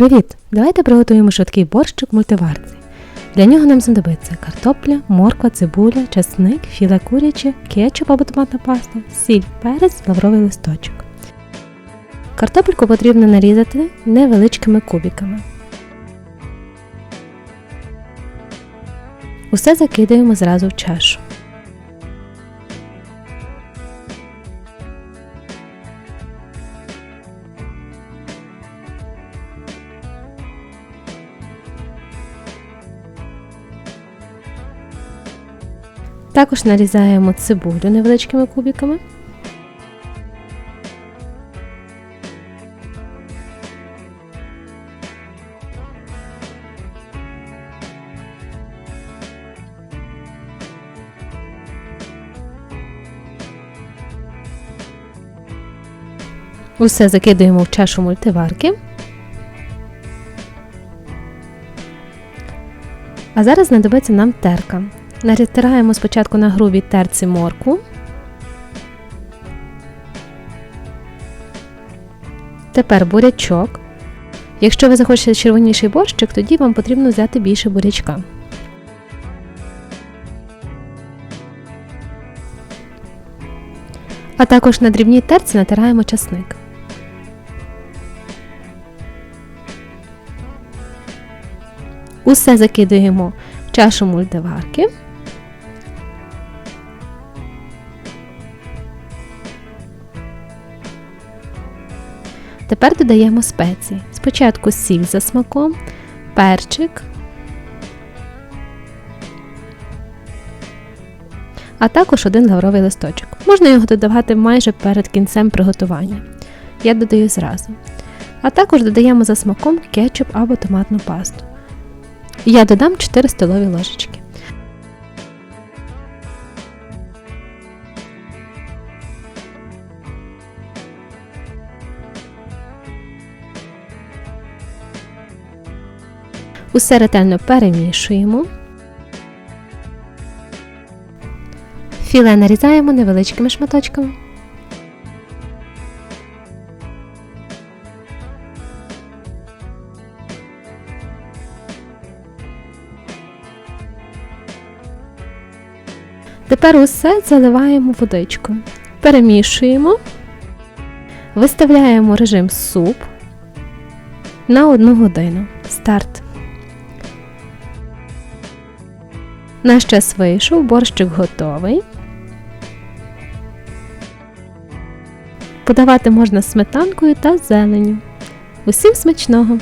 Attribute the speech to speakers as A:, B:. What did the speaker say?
A: Привіт! Давайте приготуємо швидкий борщик мультиварці. Для нього нам знадобиться картопля, морква, цибуля, часник, філе куряче, кетчуп або томатна паста, сіль, перець, лавровий листочок. Картопельку потрібно нарізати невеличкими кубиками. Усе закидаємо зразу в чашу. Також нарізаємо цибулю невеличкими кубиками. Усе закидуємо в чашу мультиварки. А зараз знадобиться нам терка. Натираємо спочатку на грубій терці моркву. Тепер бурячок. Якщо ви захочете червоніший борщик, тоді вам потрібно взяти більше бурячка. А також на дрібній терці натираємо часник. Усе закидуємо в чашу мультиварки. Тепер додаємо спеції. Спочатку сіль за смаком, перчик, а також один лавровий листочок. Можна його додавати майже перед кінцем приготування. Я додаю зразу. А також додаємо за смаком кетчуп або томатну пасту. Я додам 4 столові ложечки. Усе ретельно перемішуємо. Філе нарізаємо невеличкими шматочками. Тепер усе заливаємо водичкою. Перемішуємо, виставляємо режим суп на 1 годину. Старт. Наш час вийшов, борщик готовий. Подавати можна сметанкою та зеленю. Усім смачного!